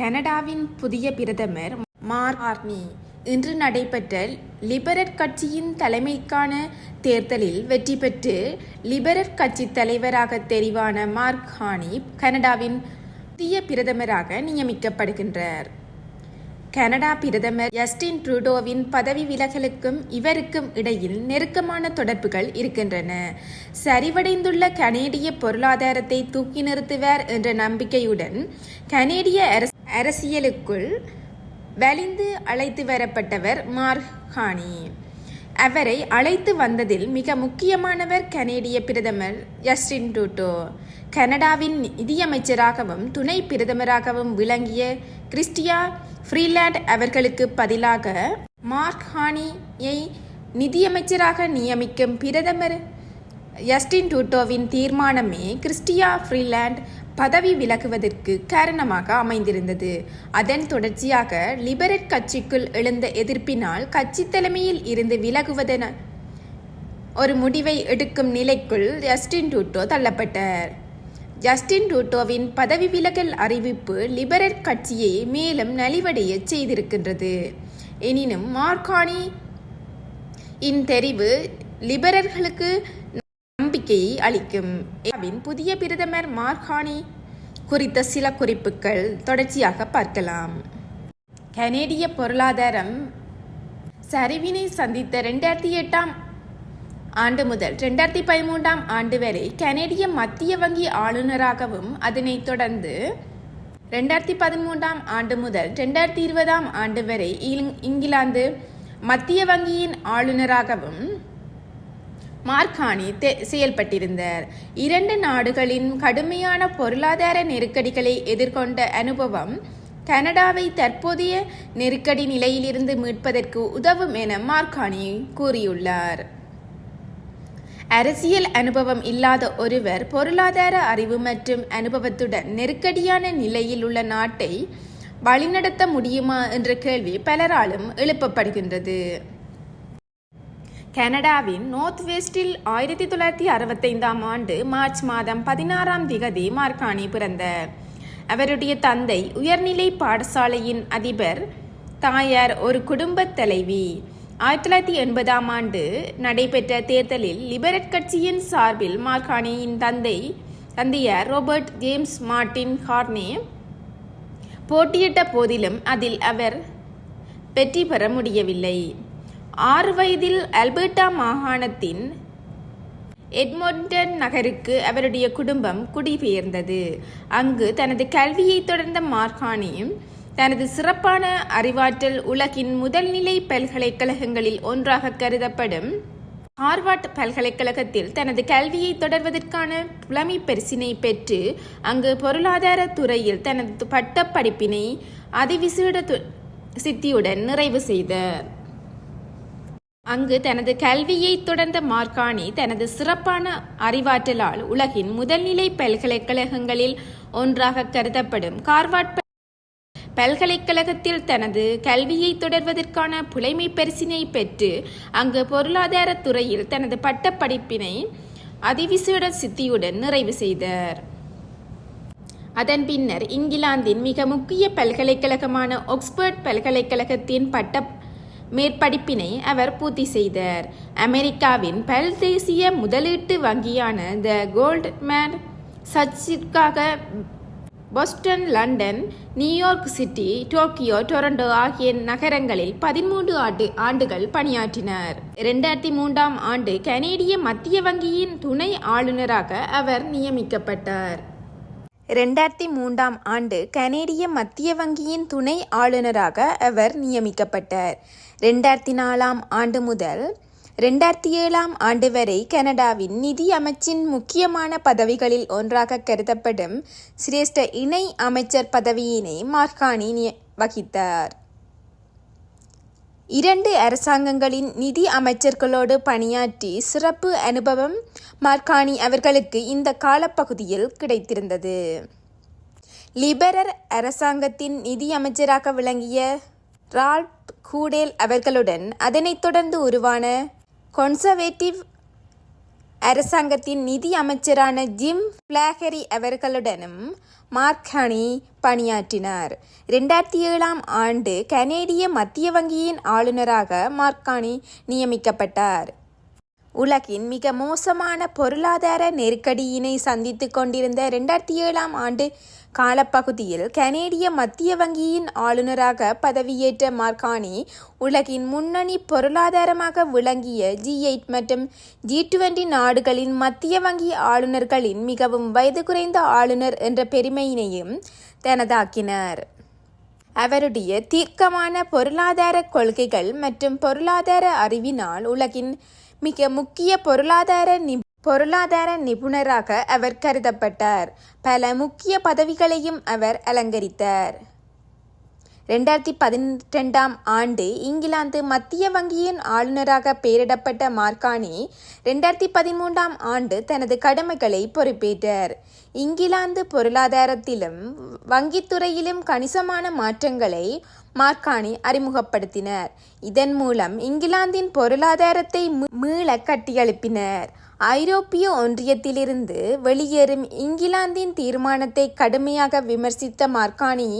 கனடாவின் புதிய பிரதமர் மார்க் ஆர்னி இன்று நடைபெற்ற லிபரட் கட்சியின் தலைமைக்கான தேர்தலில் வெற்றி பெற்று லிபரட் கட்சி தலைவராக தெரிவான மார்க் ஹானி கனடாவின் புதிய பிரதமராக நியமிக்கப்படுகின்றார். கனடா பிரதமர் ஜஸ்டின் ட்ரூடோவின் பதவி விலகலுக்கும் இவருக்கும் இடையில் நெருக்கமான தொடர்புகள் இருக்கின்றன. சரிவடைந்துள்ள கனேடிய பொருளாதாரத்தை தூக்கி நிறுத்துவார் என்ற நம்பிக்கையுடன் கனேடிய அரசு அரசியலுக்குள் வலிந்து அழைத்து வரப்பட்டவர் மார்ஹானி அவரை அழைத்து வந்ததில் மிக முக்கியமானவர் கனேடிய பிரதமர் ஜஸ்டின் டூட்டோ கனடாவின் நிதியமைச்சராகவும் துணை பிரதமராகவும் விளங்கிய கிறிஸ்டியா ஃப்ரீலாண்ட் அவர்களுக்கு பதிலாக மார்க் ஹானியை நிதியமைச்சராக நியமிக்கும் பிரதமர் ஜஸ்டின் டூட்டோவின் தீர்மானமே கிறிஸ்டியா ஃப்ரீலாண்ட் பதவி விலகுவதற்கு காரணமாக அமைந்திருந்தது. அதன் தொடர்ச்சியாக லிபரட் கட்சிக்குள் எழுந்த எதிர்ப்பினால் கட்சி தலைமையில் இருந்து விலகுவதென ஒரு முடிவை எடுக்கும் நிலைக்குள் ஜஸ்டின் டூட்டோ தள்ளப்பட்டார். ஜஸ்டின் ட்ரூட்டோவின் பதவி விலகல் அறிவிப்பு லிபரல் கட்சியை மேலும் நலிவடைய செய்திருக்கின்றது. எனினும் மார்கானி இன் தெரிவு லிபரர்களுக்கு நம்பிக்கையை அளிக்கும் இந்தியாவின் புதிய பிரதமர் மார்கானி குறித்த சில குறிப்புகள் தொடர்ச்சியாக பார்க்கலாம். கனேடிய பொருளாதாரம் சரிவினை சந்தித்த ரெண்டாயிரத்தி எட்டாம் ஆண்டு முதல் ரெண்டாயிரத்தி பதிமூன்றாம் ஆண்டு வரை கனேடிய மத்திய வங்கி ஆளுநராகவும் அதனைத் தொடர்ந்து ரெண்டாயிரத்தி பதிமூன்றாம் ஆண்டு முதல் ரெண்டாயிரத்தி இருபதாம் ஆண்டு வரை இங்கிலாந்து மத்திய வங்கியின் ஆளுநராகவும் மார்கானி தெ- செயல்பட்டிருந்தார். இரண்டு நாடுகளின் கடுமையான பொருளாதார நெருக்கடிகளை எதிர்கொண்ட அனுபவம் கனடாவை தற்போதைய நெருக்கடி நிலையிலிருந்து மீட்பதற்கு உதவும் என மார்கானி கூறியுள்ளார். அரசியல் அனுபவம் இல்லாத ஒருவர் பொருளாதார அறிவு மற்றும் அனுபவத்துடன் நெருக்கடியான நிலையில் உள்ள நாட்டை வழிநடத்த முடியுமா என்ற கேள்வி பலராலும் எழுப்பப்படுகின்றது. கனடாவின் நோர்த் வெஸ்டில் ஆயிரத்தி தொள்ளாயிரத்தி அறுபத்தைந்தாம் ஆண்டு மார்ச் மாதம் பதினாறாம் திகதி மார்கானி பிறந்தார் அவருடைய தந்தை உயர்நிலை பாடசாலையின் அதிபர் தாயார் ஒரு குடும்பத் தலைவி. ஆயிரத்தி தொள்ளாயிரத்தி எண்பதாம் ஆண்டு நடைபெற்ற தேர்தலில் லிபரட் கட்சியின் சார்பில் மார்கானியின் தந்தை தந்தையார் ரோபர்ட் ஜேம்ஸ் மார்ட்டின் ஹார்னே போட்டியிட்ட போதிலும் அதில் அவர் வெற்றி பெற முடியவில்லை. ஆறு வயதில் அல்பர்டா மாகாணத்தின் எட்மோண்டன் நகருக்கு அவருடைய குடும்பம் குடிபெயர்ந்தது. அங்கு தனது கல்வியை தொடர்ந்த மார்கானியும் தனது சிறப்பான அறிவாற்றல் உலகின் முதல்நிலை பல்கலைக்கழகங்களில் ஒன்றாக கருதப்படும் ஹார்வர்ட் பல்கலைக்கழகத்தில் தனது கல்வியை தொடர்வதற்கான புலமை பரிசினை பெற்று அங்கு பொருளாதார துறையில் தனது பட்டப் படிப்பினை அதிவிசேட சித்தியுடன் நிறைவு செய்தார். அங்கு தனது கல்வியை தொடர்ந்த மார்கானி தனது சிறப்பான அறிவாற்றலால் உலகின் முதல்நிலை பல்கலைக்கழகங்களில் ஒன்றாக கருதப்படும் கார்வாட் பல்கலைக்கழகத்தில் தனது கல்வியை தொடர்வதற்கான புலைமை பரிசினை பெற்று அங்கு பொருளாதார துறையில் தனது பட்டப்படிப்பினை அதிவிசேட சித்தியுடன் நிறைவு செய்தார். அதன் பின்னர் இங்கிலாந்தின் மிக முக்கிய பல்கலைக்கழகமான ஆக்ஸ்போர்ட் பல்கலைக்கழகத்தின் பட்ட மேற்படிப்பினை அவர் பூர்த்தி செய்தார். அமெரிக்காவின் பல்தேசிய முதலீட்டு வங்கியான the Goldman சச்சிற்காக Boston London New York city Tokyo Toronto ஆகிய நகரங்களில் பதிமூன்று ஆண்டு ஆண்டுகள் பணியாற்றினார். இரண்டாயிரத்தி மூன்றாம் ஆண்டு கனேடிய மத்திய வங்கியின் துணை ஆளுநராக அவர் நியமிக்கப்பட்டார். ரெண்டாயிரத்தி மூன்றாம் ஆண்டு கனேடிய மத்திய வங்கியின் துணை ஆளுநராக அவர் நியமிக்கப்பட்டார். ரெண்டாயிரத்தி நாலாம் ஆண்டு முதல் ரெண்டாயிரத்தி ஏழாம் ஆண்டு வரை கனடாவின் நிதி அமைச்சின் முக்கியமான பதவிகளில் ஒன்றாக கருதப்படும் சிரேஷ்ட இணை அமைச்சர் பதவியினை மார்கானி நிய- வகித்தார். இரண்டு அரசாங்கங்களின் நிதி அமைச்சர்களோடு பணியாற்றி சிறப்பு அனுபவம் மார்கானி அவர்களுக்கு இந்த காலப்பகுதியில் கிடைத்திருந்தது. லிபரர் அரசாங்கத்தின் நிதி அமைச்சராக விளங்கிய ரால்ப் கூடேல் அவர்களுடன் அதனைத் தொடர்ந்து உருவான கொன்சர்வேட்டிவ் அரசாங்கத்தின் நிதி அமைச்சரான ஜிம் பிளாகரி அவர்களுடனும் மார்கானி பணியாற்றினார். ரெண்டாயிரத்தி ஏழாம் ஆண்டு கனேடிய மத்திய வங்கியின் ஆளுநராக மார்கானி நியமிக்கப்பட்டார். உலகின் மிக மோசமான பொருளாதார நெருக்கடியினை சந்தித்துக் கொண்டிருந்த ரெண்டாயிரத்தி ஏழாம் ஆண்டு காலப்பகுதியில் கனேடிய மத்திய வங்கியின் ஆளுநராக பதவியேற்ற மார்கானி உலகின் முன்னணி பொருளாதாரமாக விளங்கிய ஜி எயிட் மற்றும் ஜி டுவெண்டி நாடுகளின் மத்திய வங்கி ஆளுநர்களின் மிகவும் வயது குறைந்த ஆளுநர் என்ற பெருமையினையும் தனதாக்கினார். அவருடைய தீர்க்கமான பொருளாதார கொள்கைகள் மற்றும் பொருளாதார அறிவினால் உலகின் மிக முக்கிய பொருளாதார பொருளாதார நிபுணராக அவர் கருதப்பட்டார். பல முக்கிய பதவிகளையும் அவர் அலங்கரித்தார். ரெண்டாயிரத்தி பதினெண்டாம் ஆண்டு இங்கிலாந்து மத்திய வங்கியின் ஆளுநராக பெயரிடப்பட்ட மார்கானி ரெண்டாயிரத்தி பதிமூன்றாம் ஆண்டு தனது கடமைகளை பொறுப்பேற்றார். இங்கிலாந்து பொருளாதாரத்திலும் வங்கித்துறையிலும் கணிசமான மாற்றங்களை மார்கானி அறிமுகப்படுத்தினார். இதன் மூலம் இங்கிலாந்தின் பொருளாதாரத்தை மீள கட்டியெழுப்பினர். ஐரோப்பிய ஒன்றியத்திலிருந்து வெளியேறும் இங்கிலாந்தின் தீர்மானத்தை கடுமையாக விமர்சித்த மார்கானி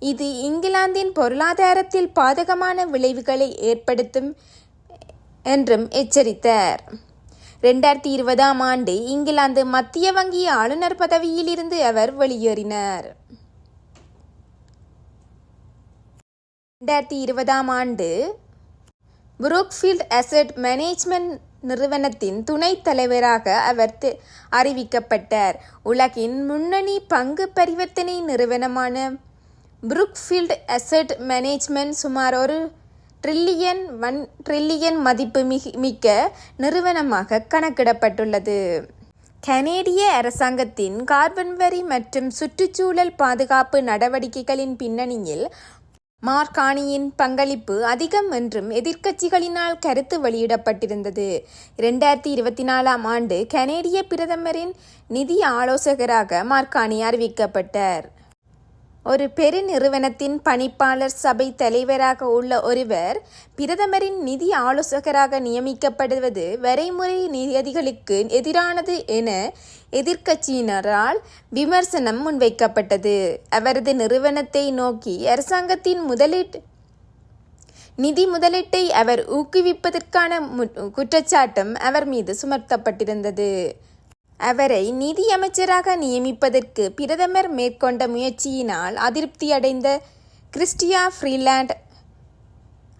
இது இங்கிலாந்தின் பொருளாதாரத்தில் பாதகமான விளைவுகளை ஏற்படுத்தும் என்றும் எச்சரித்தார். ரெண்டாயிரத்தி இருபதாம் ஆண்டு இங்கிலாந்து மத்திய வங்கி ஆளுநர் பதவியிலிருந்து அவர் வெளியேறினார். ரெண்டாயிரத்தி இருபதாம் ஆண்டு புரூக்ஃபீல்ட் அசெட் மேனேஜ்மெண்ட் நிறுவனத்தின் துணைத் தலைவராக அவர் அறிவிக்கப்பட்டார். உலகின் முன்னணி பங்கு பரிவர்த்தனை நிறுவனமான புருக்ஃபீல்டு அசெட் மேனேஜ்மெண்ட் சுமார் ஒரு ட்ரில்லியன் ஒன் ட்ரில்லியன் மதிப்பு மிக்க நிறுவனமாக கணக்கிடப்பட்டுள்ளது. கனேடிய அரசாங்கத்தின் கார்பன் வரி மற்றும் சுற்றுச்சூழல் பாதுகாப்பு நடவடிக்கைகளின் பின்னணியில் மார்கானியின் பங்களிப்பு அதிகம் என்றும் எதிர்க்கட்சிகளினால் கருத்து வெளியிடப்பட்டிருந்தது. இரண்டாயிரத்தி இருபத்தி நாலாம் ஆண்டு கனேடிய பிரதமரின் நிதி ஆலோசகராக மார்கானி அறிவிக்கப்பட்டார். ஒரு பெருநிறுவனத்தின் பணிப்பாளர் சபை தலைவராக உள்ள ஒருவர் பிரதமரின் நிதி ஆலோசகராக நியமிக்கப்படுவது வரைமுறை நிதிகளுக்கு எதிரானது என எதிர்க்கட்சியினரால் விமர்சனம் முன்வைக்கப்பட்டது. அவரது நிறுவனத்தை நோக்கி அரசாங்கத்தின் முதலீட்டு நிதி முதலீட்டை அவர் ஊக்குவிப்பதற்கான குற்றச்சாட்டும் அவர் மீது சுமர்த்தப்பட்டிருந்தது அவரை நிதியமைச்சராக நியமிப்பதற்கு பிரதமர் மேற்கொண்ட முயற்சியினால் அதிருப்தியடைந்த கிறிஸ்டியா ஃப்ரீலாண்ட்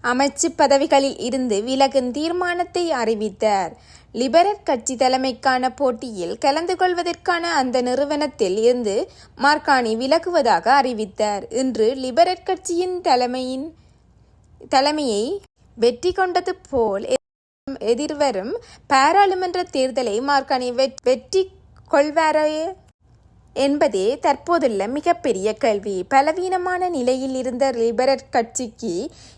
அமைச்சு பதவிகளில் இருந்து விலகும் தீர்மானத்தை அறிவித்தார். லிபரல் கட்சி தலைமைக்கான போட்டியில் கலந்து கொள்வதற்கான அந்த நிறுவனத்தில் இருந்து மார்கானி விலகுவதாக அறிவித்தார். இன்று லிபரல் கட்சியின் தலைமையின் தலைமையை வெற்றி கொண்டது போல் எதிர்வரும் பாராளுமன்ற தேர்தலை மார்கானி வெற்றி கொள்வாரே என்பதே தற்போதுள்ள மிகப்பெரிய கேள்வி. பலவீனமான நிலையில் இருந்த லிபரல் கட்சிக்கு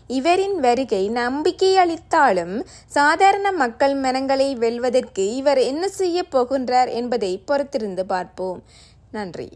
இவரின் வருகை நம்பிக்கை அளித்தாலும் சாதாரண மக்கள் மனங்களை வெல்வதற்கு இவர் என்ன செய்ய போகின்றார் என்பதை பொறுத்திருந்து பார்ப்போம். நன்றி.